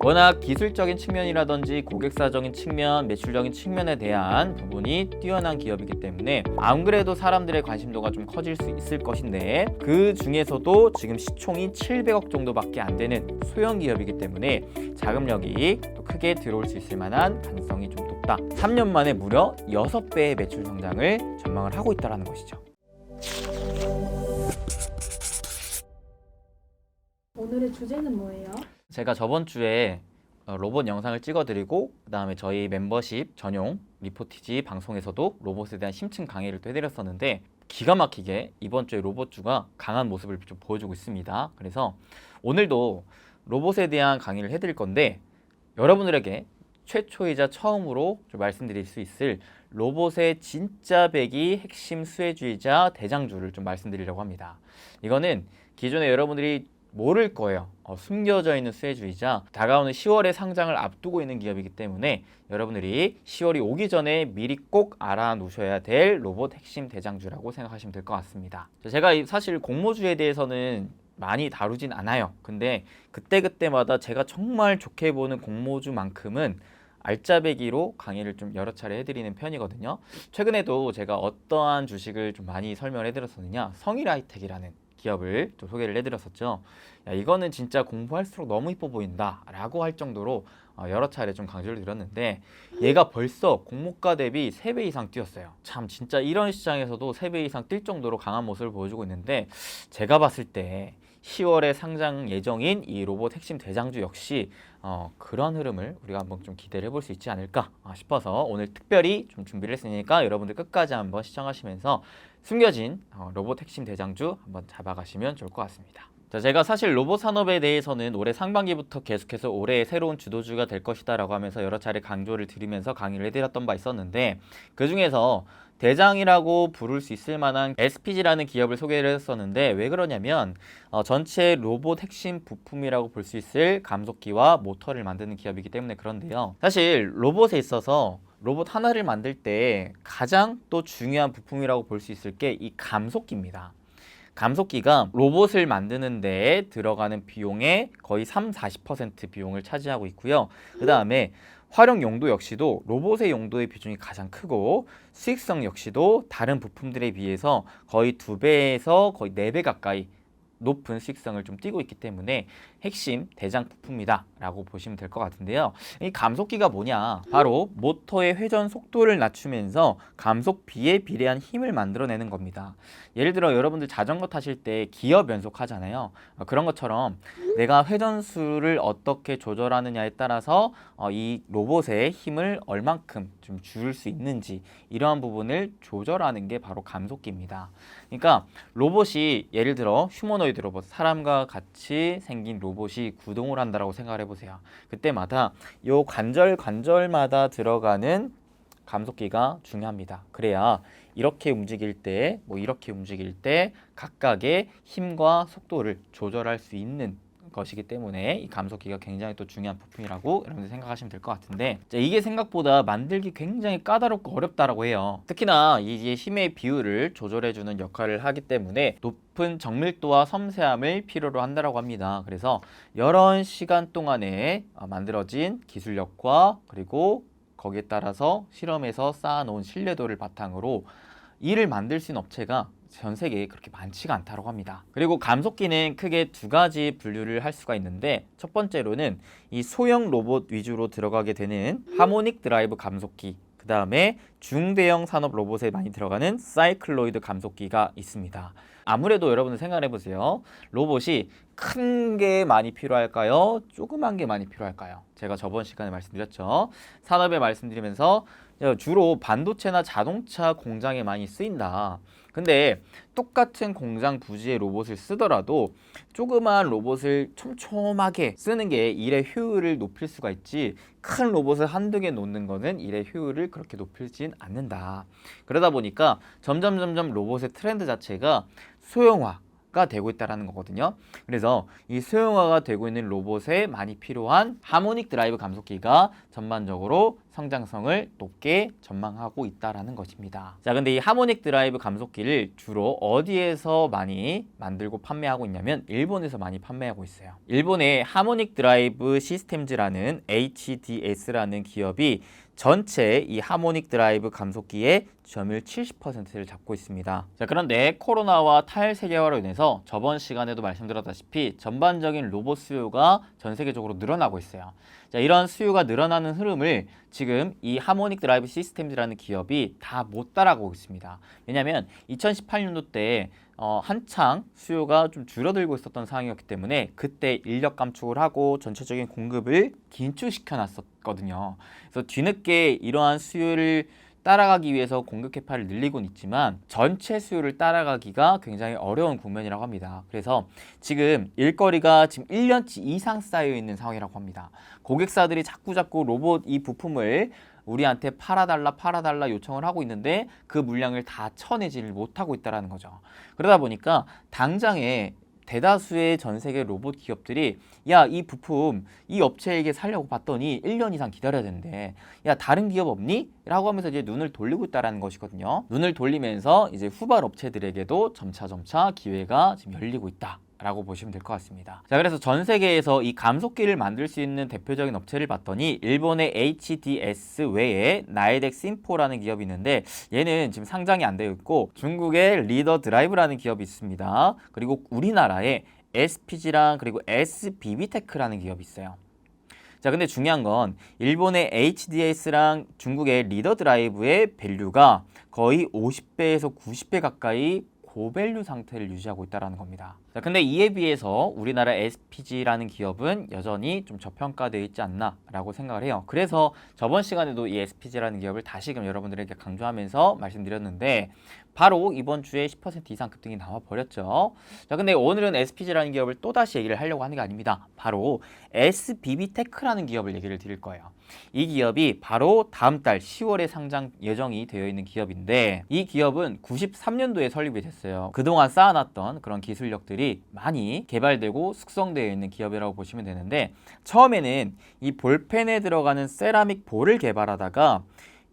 워낙 기술적인 측면이라든지 고객사적인 측면, 매출적인 측면에 대한 부분이 뛰어난 기업이기 때문에 안 그래도 사람들의 관심도가 좀 커질 수 있을 것인데 그 중에서도 지금 시총이 700억 정도밖에 안 되는 소형 기업이기 때문에 자금력이 또 크게 들어올 수 있을 만한 가능성이 좀 높다. 3년 만에 무려 6배의 매출 성장을 전망을 하고 있다는 것이죠. 오늘의 주제는 뭐예요? 제가 저번 주에 어, 로봇 영상을 찍어드리고 그다음에 저희 멤버십 전용 리포티지 방송에서도 로봇에 대한 심층 강의를 또 해드렸었는데 기가 막히게 이번 주에 로봇주가 강한 모습을 좀 보여주고 있습니다. 그래서 오늘도 로봇에 대한 강의를 해드릴 건데 여러분들에게 최초이자 처음으로 좀 말씀드릴 수 있을 로봇의 진짜 배기 핵심 수혜주의자 대장주를 좀 말씀드리려고 합니다. 이거는 기존에 여러분들이 모를 거예요. 어, 숨겨져 있는 수혜주의자. 다가오는 10월에 상장을 앞두고 있는 기업이기 때문에 여러분들이 10월이 오기 전에 미리 꼭 알아놓으셔야 될 로봇 핵심 대장주라고 생각하시면 될 것 같습니다. 자, 제가 이- 사실 공모주에 대해서는 많이 다루진 않아요. 근데 그때그때마다 제가 정말 좋게 보는 공모주만큼은 알짜배기로 강의를 좀 여러 차례 해드리는 편이거든요. 최근에도 제가 어떠한 주식을 좀 많이 설명을 해드렸었느냐 성일하이텍이라는 기업을 좀 소개를 해드렸었죠. 야, 이거는 진짜 공부할수록 너무 이뻐 보인다라고 할 정도로 어, 여러 차례 좀 강조를 드렸는데 얘가 벌써 공모가 대비 3배 이상 뛰었어요. 참 진짜 이런 시장에서도 3배 이상 뛸 정도로 강한 모습을 보여주고 있는데 제가 봤을 때 10월에 상장 예정인 이 로봇 핵심 대장주 역시 어, 그런 흐름을 우리가 한번 좀 기대를 해볼 수 있지 않을까 아, 싶어서 오늘 특별히 좀 준비를 했으니까 여러분들 끝까지 한번 시청하시면서 숨겨진 어, 로봇 핵심 대장주 한번 잡아가시면 좋을 것 같습니다. 자, 제가 사실 로봇 산업에 대해서는 올해 상반기부터 계속해서 올해의 새로운 주도주가 될 것이다라고 하면서 여러 차례 강조를 드리면서 강의를 해드렸던 바 있었는데 그 중에서 대장이라고 부를 수 있을 만한 SPG라는 기업을 소개를 했었는데 왜 그러냐면 어, 전체 로봇 핵심 부품이라고 볼 수 있을 감속기와 모터를 만드는 기업이기 때문에 그런데요. 사실 로봇에 있어서 로봇 하나를 만들 때 가장 또 중요한 부품이라고 볼 수 있을 게 이 감속기입니다. 감속기가 로봇을 만드는 데 들어가는 비용의 거의 3, 40% 비용을 차지하고 있고요. 그 다음에 활용 용도 역시도 로봇의 용도의 비중이 가장 크고 수익성 역시도 다른 부품들에 비해서 거의 두 배에서 거의 네 배 가까이 높은 수익성을 좀 띠고 있기 때문에 핵심 대장 부품이다라고 보시면 될 것 같은데요. 이 감속기가 뭐냐? 바로 모터의 회전 속도를 낮추면서 감속비에 비례한 힘을 만들어내는 겁니다. 예를 들어 여러분들 자전거 타실 때 기어 변속 하잖아요. 어, 그런 것처럼 내가 회전수를 어떻게 조절하느냐에 따라서 어, 이 로봇의 힘을 얼만큼 좀줄수 있는지 이러한 부분을 조절하는 게 바로 감속기입니다. 그러니까 로봇이 예를 들어 휴머노 이드 로봇 사람과 같이 생긴 로봇이 구동을 한다라고 생각을 해보세요. 그때마다 요 관절 관절마다 들어가는 감속기가 중요합니다. 그래야 이렇게 움직일 때, 뭐 이렇게 움직일 때 각각의 힘과 속도를 조절할 수 있는 것이기 때문에 이 감속기가 굉장히 또 중요한 부품이라고 여러분들 생각하시면 될 것 같은데 자, 이게 생각보다 만들기 굉장히 까다롭고 어렵다라고 해요. 특히나 이게 힘의 비율을 조절해주는 역할을 하기 때문에 높은 정밀도와 섬세함을 필요로 한다라고 합니다. 그래서 여러 시간 동안에 어, 만들어진 기술력과 그리고 거기에 따라서 실험에서 쌓아놓은 신뢰도를 바탕으로 이를 만들 수 있는 업체가 전 세계에 그렇게 많지가 않다고 합니다. 그리고 감속기는 크게 두 가지 분류를 할 수가 있는데 첫 번째로는 이 소형 로봇 위주로 들어가게 되는 하모닉 드라이브 감속기 그 다음에 중대형 산업 로봇에 많이 들어가는 사이클로이드 감속기가 있습니다. 아무래도 여러분들 생각해 보세요. 로봇이 큰 게 많이 필요할까요? 조그만 게 많이 필요할까요? 제가 저번 시간에 말씀드렸죠. 산업에 말씀드리면서 주로 반도체나 자동차 공장에 많이 쓰인다. 근데 똑같은 공장 부지의 로봇을 쓰더라도 조그만 로봇을 촘촘하게 쓰는 게 일의 효율을 높일 수가 있지 큰 로봇을 한두 개 놓는 거는 일의 효율을 그렇게 높이진 않는다. 그러다 보니까 점점 점점 로봇의 트렌드 자체가 소형화 가 되고 있다라는 거거든요. 그래서 이 소형화가 되고 있는 로봇에 많이 필요한 하모닉 드라이브 감속기가 전반적으로 성장성을 높게 전망하고 있다라는 것입니다. 자, 근데 이 하모닉 드라이브 감속기를 주로 어디에서 많이 만들고 판매하고 있냐면 일본에서 많이 판매하고 있어요. 일본의 하모닉 드라이브 시스템즈라는 HDS라는 기업이 전체 이 하모닉 드라이브 감속기의 점유율 70%를 잡고 있습니다. 자, 그런데 코로나와 탈세계화로 인해서 저번 시간에도 말씀드렸다시피 전반적인 로봇 수요가 전 세계적으로 늘어나고 있어요. 자, 이런 수요가 늘어나는 흐름을 지금 이 하모닉 드라이브 시스템즈라는 기업이 다 못 따라가고 있습니다. 왜냐하면 2018년도 때 어, 한창 수요가 좀 줄어들고 있었던 상황이었기 때문에 그때 인력 감축을 하고 전체적인 공급을 긴축시켜 놨었거든요. 그래서 뒤늦게 이러한 수요를 따라가기 위해서 공급 캐파를 늘리곤 있지만 전체 수요를 따라가기가 굉장히 어려운 국면이라고 합니다. 그래서 지금 일거리가 지금 1년치 이상 쌓여 있는 상황이라고 합니다. 고객사들이 자꾸 자꾸 로봇 이 부품을 우리한테 팔아달라 팔아달라 요청을 하고 있는데 그 물량을 다 쳐내지를 못하고 있다라는 거죠. 그러다 보니까 당장에 대다수의 전 세계 로봇 기업들이 야 이 부품 이 업체에게 살려고 봤더니 1년 이상 기다려야 되는데 야 다른 기업 없니? 라고 하면서 이제 눈을 돌리고 있다라는 것이거든요. 눈을 돌리면서 이제 후발 업체들에게도 점차 점차 기회가 지금 열리고 있다. 라고 보시면 될 것 같습니다. 자, 그래서 전 세계에서 이 감속기를 만들 수 있는 대표적인 업체를 봤더니 일본의 HDS 외에 나이덱 심포라는 기업이 있는데 얘는 지금 상장이 안 되어 있고 중국의 리더 드라이브라는 기업이 있습니다. 그리고 우리나라에 SPG랑 그리고 SBB테크라는 기업이 있어요. 자, 근데 중요한 건 일본의 HDS랑 중국의 리더 드라이브의 밸류가 거의 50배에서 90배 가까이 고밸류 상태를 유지하고 있다는 겁니다. 자, 근데 이에 비해서 우리나라 SPG라는 기업은 여전히 좀 저평가되어 있지 않나라고 생각을 해요. 그래서 저번 시간에도 이 SPG라는 기업을 다시금 여러분들에게 강조하면서 말씀드렸는데 바로 이번 주에 10% 이상 급등이 나와 버렸죠. 자, 근데 오늘은 SPG라는 기업을 또 다시 얘기를 하려고 하는 게 아닙니다. 바로 SBB테크라는 기업을 얘기를 드릴 거예요. 이 기업이 바로 다음 달 10월에 상장 예정이 되어 있는 기업인데 이 기업은 93년도에 설립이 됐어요. 그동안 쌓아놨던 그런 기술력들이 많이 개발되고 숙성되어 있는 기업이라고 보시면 되는데 처음에는 이 볼펜에 들어가는 세라믹 볼을 개발하다가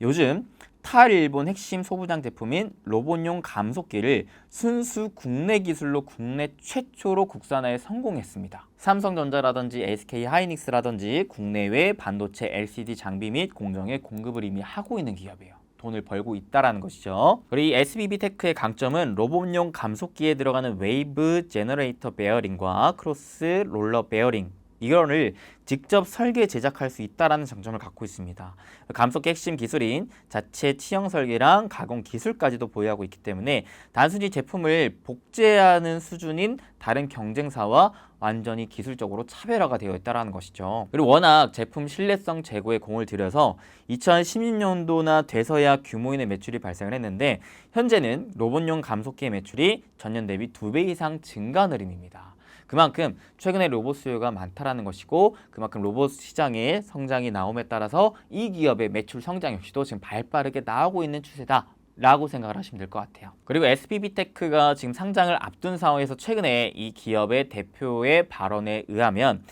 요즘 탈 일본 핵심 소부장 제품인 로봇용 감속기를 순수 국내 기술로 국내 최초로 국산화에 성공했습니다. 삼성전자라든지 SK 하이닉스라든지 국내외 반도체 LCD 장비 및 공정에 공급을 이미 하고 있는 기업이에요. 돈을 벌고 있다라는 것이죠. 그리고 이 SBB 테크의 강점은 로봇용 감속기에 들어가는 웨이브 제너레이터 베어링과 크로스 롤러 베어링 이거를 직접 설계 제작할 수 있다라는 장점을 갖고 있습니다. 감속기 핵심 기술인 자체 치형 설계랑 가공 기술까지도 보유하고 있기 때문에 단순히 제품을 복제하는 수준인 다른 경쟁사와 완전히 기술적으로 차별화가 되어 있다라는 것이죠. 그리고 워낙 제품 신뢰성 제고에 공을 들여서 2016년도나 돼서야 규모 있는 매출이 발생을 했는데 현재는 로봇용 감속기의 매출이 전년 대비 두배 이상 증가한 흐름입니다. 그만큼 최근에 로봇 수요가 많다라는 것이고 그만큼 로봇 시장의 성장이 나옴에 따라서 이 기업의 매출 성장 역시도 지금 발빠르게 나오고 있는 추세다. 라고 생각을 하시면 될 것 같아요. 그리고 SPB테크가 지금 상장을 앞둔 상황에서 최근에 이 기업의 대표의 발언에 의하면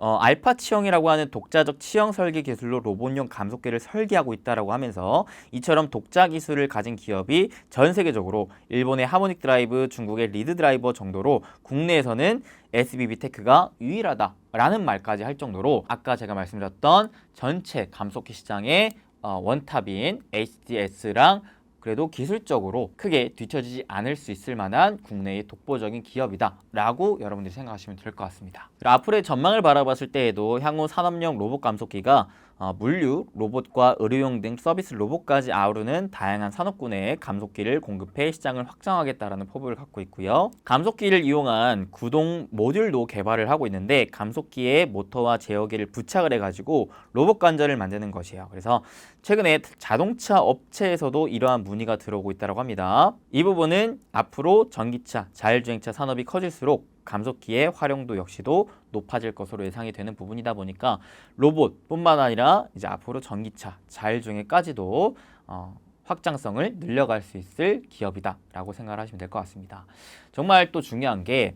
어, 알파 치형이라고 하는 독자적 치형 설계 기술로 로봇용 감속기를 설계하고 있다라고 하면서 이처럼 독자 기술을 가진 기업이 전 세계적으로 일본의 하모닉 드라이브, 중국의 리드 드라이버 정도로 국내에서는 SBB 테크가 유일하다라는 말까지 할 정도로 아까 제가 말씀드렸던 전체 감속기 시장의 어, 원탑인 HDS랑 그래도 기술적으로 크게 뒤처지지 않을 수 있을 만한 국내의 독보적인 기업이다라고 여러분들이 생각하시면 될 것 같습니다. 앞으로의 전망을 바라봤을 때에도 향후 산업용 로봇 감속기가 어, 물류, 로봇과 의료용 등 서비스 로봇까지 아우르는 다양한 산업군에 감속기를 공급해 시장을 확장하겠다라는 포부를 갖고 있고요. 감속기를 이용한 구동 모듈도 개발을 하고 있는데 감속기에 모터와 제어기를 부착을 해가지고 로봇 관절을 만드는 것이에요. 그래서 최근에 자동차 업체에서도 이러한 문의가 들어오고 있다고 합니다. 이 부분은 앞으로 전기차, 자율주행차 산업이 커질수록 감속기의 활용도 역시도 높아질 것으로 예상이 되는 부분이다 보니까 로봇뿐만 아니라 이제 앞으로 전기차, 자율주행에까지도 어, 확장성을 늘려갈 수 있을 기업이다라고 생각을 하시면 될 것 같습니다. 정말 또 중요한 게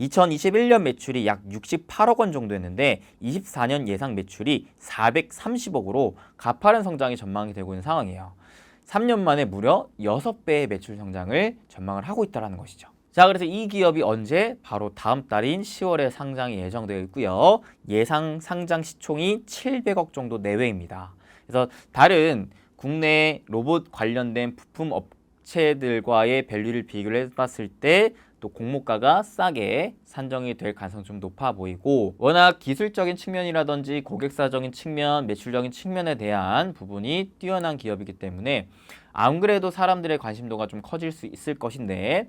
2021년 매출이 약 68억 원 정도였는데 24년 예상 매출이 430억으로 가파른 성장이 전망이 되고 있는 상황이에요. 3년 만에 무려 6배의 매출 성장을 전망을 하고 있다는 것이죠. 자, 그래서 이 기업이 언제? 바로 다음 달인 10월에 상장이 예정되어 있고요. 예상 상장 시총이 700억 정도 내외입니다. 그래서 다른 국내 로봇 관련된 부품 업체들과의 밸류를 비교를 해봤을 때 또 공모가가 싸게 산정이 될 가능성이 좀 높아 보이고 워낙 기술적인 측면이라든지 고객사적인 측면, 매출적인 측면에 대한 부분이 뛰어난 기업이기 때문에 안 그래도 사람들의 관심도가 좀 커질 수 있을 것인데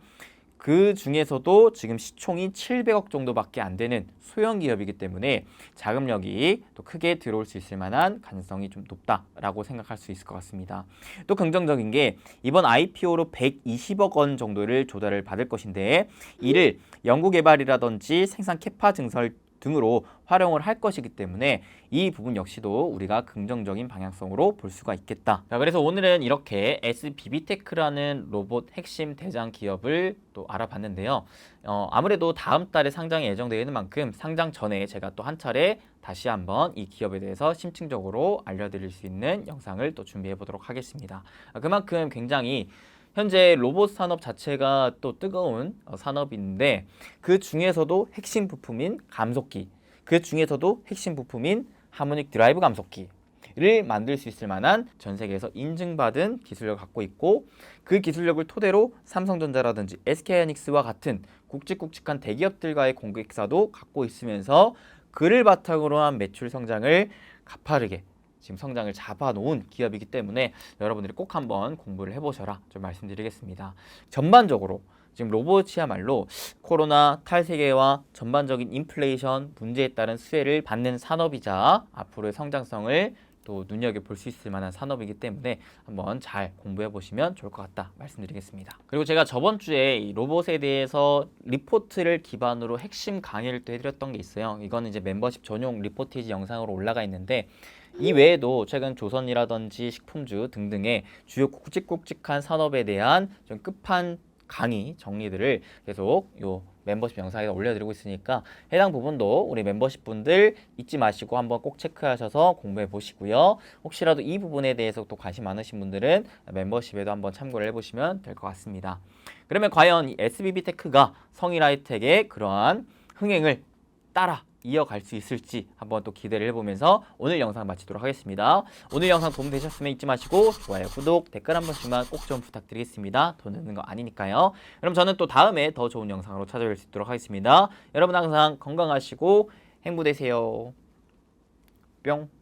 그 중에서도 지금 시총이 700억 정도밖에 안 되는 소형 기업이기 때문에 자금력이 또 크게 들어올 수 있을 만한 가능성이 좀 높다라고 생각할 수 있을 것 같습니다. 또 긍정적인 게 이번 IPO로 120억 원 정도를 조달을 받을 것인데 이를 연구개발이라든지 생산 캐파 증설 등으로 활용을 할 것이기 때문에 이 부분 역시도 우리가 긍정적인 방향성으로 볼 수가 있겠다. 자, 그래서 오늘은 이렇게 SBB테크라는 로봇 핵심 대장 기업을 또 알아봤는데요. 어, 아무래도 다음 달에 상장이 예정되어 있는 만큼 상장 전에 제가 또 한 차례 다시 한번 이 기업에 대해서 심층적으로 알려드릴 수 있는 영상을 또 준비해 보도록 하겠습니다. 아, 그만큼 굉장히 현재 로봇 산업 자체가 또 뜨거운 어, 산업인데 그 중에서도 핵심 부품인 감속기, 그 중에서도 핵심 부품인 하모닉 드라이브 감속기 를 만들 수 있을 만한 전 세계에서 인증받은 기술력을 갖고 있고 그 기술력을 토대로 삼성전자라든지 SK하이닉스와 같은 굵직굵직한 대기업들과의 공격사도 갖고 있으면서 그를 바탕으로 한 매출 성장을 가파르게 지금 성장을 잡아놓은 기업이기 때문에 여러분들이 꼭 한번 공부를 해보셔라 좀 말씀드리겠습니다. 전반적으로 지금 로봇이야말로 코로나 탈세계와 전반적인 인플레이션 문제에 따른 수혜를 받는 산업이자 앞으로의 성장성을 또 눈여겨 볼 수 있을 만한 산업이기 때문에 한번 잘 공부해 보시면 좋을 것 같다 말씀드리겠습니다. 그리고 제가 저번 주에 이 로봇에 대해서 리포트를 기반으로 핵심 강의를 또 해드렸던 게 있어요. 이거는 이제 멤버십 전용 리포티지 영상으로 올라가 있는데 이 외에도 최근 조선이라든지 식품주 등등의 주요 굵직굵직한 산업에 대한 좀 끝판 강의 정리들을 계속 요 멤버십 영상에 올려드리고 있으니까 해당 부분도 우리 멤버십 분들 잊지 마시고 한번 꼭 체크하셔서 공부해 보시고요. 혹시라도 이 부분에 대해서 또 관심 많으신 분들은 멤버십에도 한번 참고를 해보시면 될 것 같습니다. 그러면 과연 이 SBB 테크가 성일하이텍의 그러한 흥행을 따라 이어갈 수 있을지 한번 또 기대를 해보면서 오늘 영상 마치도록 하겠습니다. 오늘 영상 도움 되셨으면 잊지 마시고 좋아요, 구독, 댓글 한 번씩만 꼭 좀 부탁드리겠습니다. 돈 드는 거 아니니까요. 그럼 저는 또 다음에 더 좋은 영상으로 찾아뵐 수 있도록 하겠습니다. 여러분 항상 건강하시고 행복되세요. 뿅.